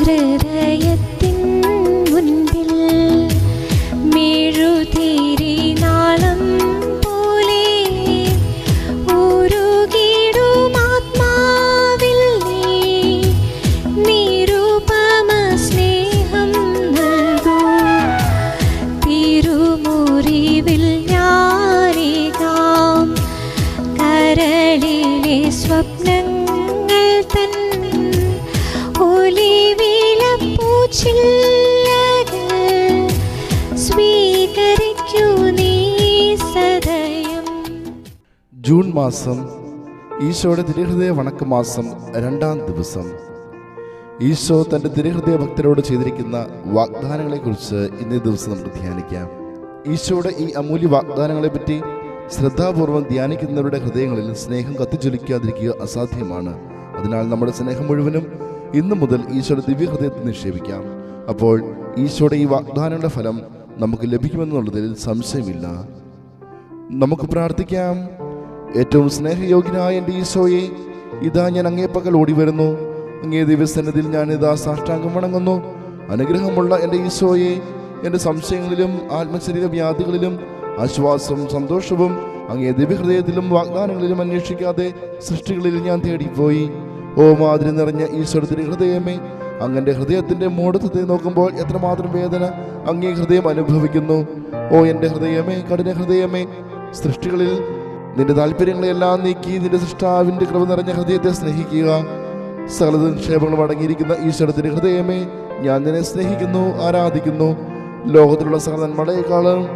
ഹൃദയത്തിൻ ജൂൺ മാസം ഈശോയുടെ തിരുഹൃദയ വണക്ക മാസം രണ്ടാം ദിവസം. ഈശോ തന്റെ തിരുഹൃദയ ഭക്തരോട് ചെയ്തിരിക്കുന്ന വാഗ്ദാനങ്ങളെക്കുറിച്ച് ഇന്നേ ദിവസം നമുക്ക് ധ്യാനിക്കാം. ഈശോയുടെ ഈ അമൂല്യ വാഗ്ദാനങ്ങളെപ്പറ്റി ശ്രദ്ധാപൂർവം ധ്യാനിക്കുന്നവരുടെ ഹൃദയങ്ങളിൽ സ്നേഹം കത്തിച്ചൊലിക്കാതിരിക്കുക അസാധ്യമാണ്. അതിനാൽ നമ്മുടെ സ്നേഹം മുഴുവനും ഇന്നു മുതൽ ഈശോയുടെ ദിവ്യഹൃദയത്തിൽ നിക്ഷേപിക്കാം. അപ്പോൾ ഈശോയുടെ ഈ വാഗ്ദാനങ്ങളുടെ ഫലം നമുക്ക് ലഭിക്കുമെന്നുള്ളതിൽ സംശയമില്ല. നമുക്ക് പ്രാർത്ഥിക്കാം. ഏറ്റവും സ്നേഹയോഗ്യനായ എന്റെ ഈശോയെ ഇതാ ഞാൻ അങ്ങേ പകൽ ഓടി വരുന്നു അങ്ങേ ദിവസനത്തിൽ ഞാൻ ഇതാ സാഷ്ടാംഗം വണങ്ങുന്നു. അനുഗ്രഹമുള്ള എന്റെ ഈശോയെ എന്റെ സംശയങ്ങളിലും ആത്മശരീര വ്യാധികളിലും ആശ്വാസവും സന്തോഷവും അങ്ങേ ദിവ്യഹൃദയത്തിലും വാഗ്ദാനങ്ങളിലും അന്വേഷിക്കാതെ സൃഷ്ടികളിൽ ഞാൻ തേടിപ്പോയി. ഓ മാതിരി നിറഞ്ഞ ഈശ്വരത്തിന്റെ ഹൃദയമേ അങ്ങന്റെ ഹൃദയത്തിന്റെ മൂടത്തത്തെ നോക്കുമ്പോൾ എത്രമാത്രം വേദന അങ്ങേ ഹൃദയം അനുഭവിക്കുന്നു. ഓ എന്റെ ഹൃദയമേ കഠിന ഹൃദയമേ സൃഷ്ടികളിൽ നിന്റെ താല്പര്യങ്ങളെല്ലാം നീക്കി നിന്റെ സൃഷ്ടാവിന്റെ കൃപ നിറഞ്ഞ ഹൃദയത്തെ സ്നേഹിക്കുക. സകല നിക്ഷേപങ്ങളും അടങ്ങിയിരിക്കുന്ന ഈശ്വരത്തിന്റെ ഹൃദയമേ ഞാൻ നിന്നെ സ്നേഹിക്കുന്നു ആരാധിക്കുന്നു. ലോകത്തിലുള്ള സകല നന്മകളെക്കാളും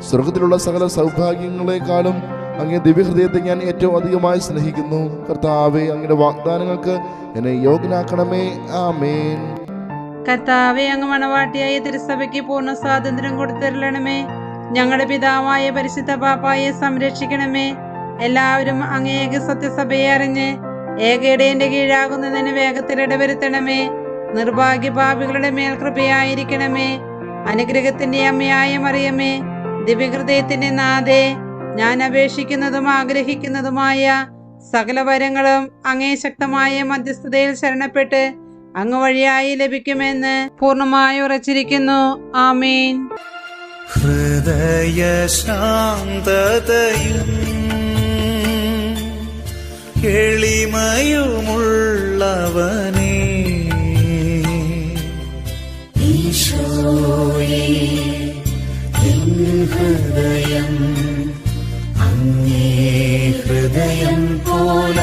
സ്വർഗത്തിലുള്ള സകല സൗഭാഗ്യങ്ങളെക്കാളും അങ്ങേ ദിവ്യഹൃദയത്തെ ഞാൻ ഏറ്റവും അധികമായി സ്നേഹിക്കുന്നു. കർത്താവേ അങ്ങയുടെ വാഗ്ദാനങ്ങൾക്ക് എന്നെ യോഗ്യനാക്കണമേ. ആമേൻ. കർത്താവെ അങ്ങ് മണവാട്ടിയായ തിരുസഭയ്ക്ക് പൂർണ സ്വാതന്ത്ര്യം കൊടുത്തരളണമേ ഞങ്ങളുടെ പിതാവായ പരിശുദ്ധ പാപ്പായെ സംരക്ഷിക്കണമേ. എല്ലാവരും അങ്ങേക സത്യസഭയെ അറിഞ്ഞ് ഏകയുടെ കീഴാകുന്നതിന് വേഗത്തിൽ ഇടവരുത്തണമേ. നിർഭാഗ്യ പാപികളുടെ മേൽ കൃപയായിരിക്കണമേ. അനുഗ്രഹത്തിന്റെ അമ്മയായ മറിയമേ ദിവ്യഹൃദയത്തിന്റെ നാഥേ ഞാൻ അപേക്ഷിക്കുന്നതും ആഗ്രഹിക്കുന്നതുമായ സകല വരങ്ങളും അങ്ങേ ശക്തമായ മധ്യസ്ഥതയിൽ ശരണപ്പെട്ട് അങ്ങ് വഴിയായി ലഭിക്കുമെന്ന് പൂർണമായി ഉറച്ചിരിക്കുന്നു. ആമേൻ. ഹൃദയശാന്തതയും എളിമയുമുള്ളവനേ. ഈശോയേ ഹൃദയം അങ്ങേ ഹൃദയം പോലാക്കേണമേ.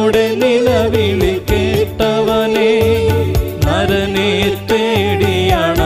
നരനുടെ നിലവിളി കേട്ടവനെ നരനെ തേടിയണഞ്ഞവനെ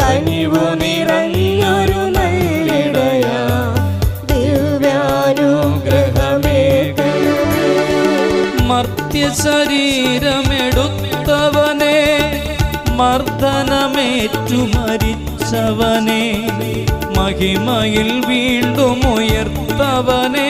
കനിവു നിറഞ്ഞൊരു നല്ലിടയ ദിവ്യാനുഗ്രഹമേ മർത്യ മർദ്ദനമേറ്റു മരിച്ചവനെ. മഹിമയിൽ വീണ്ടും ഉയർത്തവനെ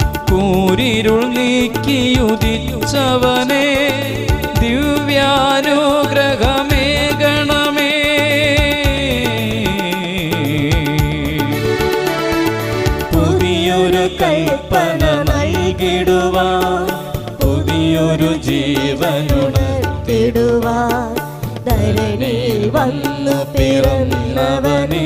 കൂരിരുൾ നീക്കിയുദിച്ചവനെ ദിവ്യാനുഗ്രഹമേ ഗണമേ. പുതിയൊരു കൽപ്പന നൽകിടുവാ പുതിയൊരു ജീവനുണർത്തിടുവാ. ധരണിയിൽ വന്നു പിറന്നവനെ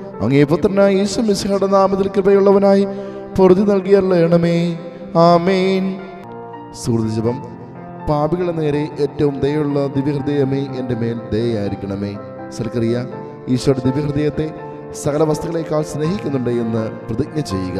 അങ്ങേ പുത്രനായ യേശു മിശിഹയുടെ നാമത്തിൽ കൃപയുള്ളവനായി പൊറുതി നൽകിയല്ലേണമേ ആമേൻ. സുഹൃത്തുജപം പാപികളെ നേരെ ഏറ്റവും ദയുള്ള ദിവ്യഹൃദയമേ എന്റെ മേൽ ദയായിരിക്കണമേ സൽക്കറിയ ഈശോയുടെ ദിവ്യഹൃദയത്തെ സകല വസ്തുക്കളേക്കാൾ സ്നേഹിക്കുന്നുണ്ട് എന്ന് പ്രതിജ്ഞ ചെയ്യുക.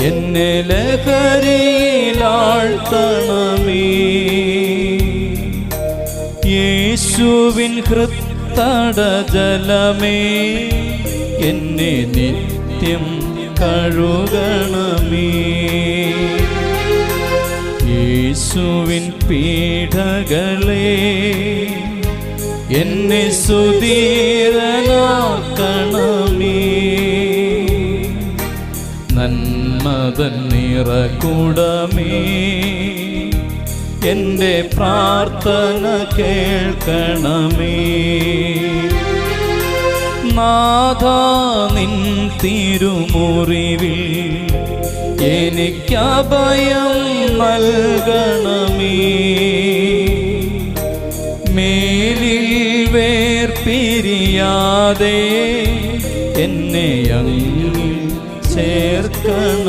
എന്നെ ലഹരിയിലാഴ്ത്തണമേ യേശുവിൻ ഹൃത്തട ജലമേ എന്നെ നിത്യം കഴുകണമേ. യേശുവിൻ പീഠകളേ എന്നെ സുധീരനാക്കണമേ നിറകുടമേ എന്റെ പ്രാർത്ഥന കേൾക്കണമേ. നാഥ നിൻ തിരുമുറിവിൽ എനിക്കഭയം നൽകണമേ. മേലിൽ വേർപിരിയാതെ എന്നെ അങ്ങിൽ ചേർക്കണമേ.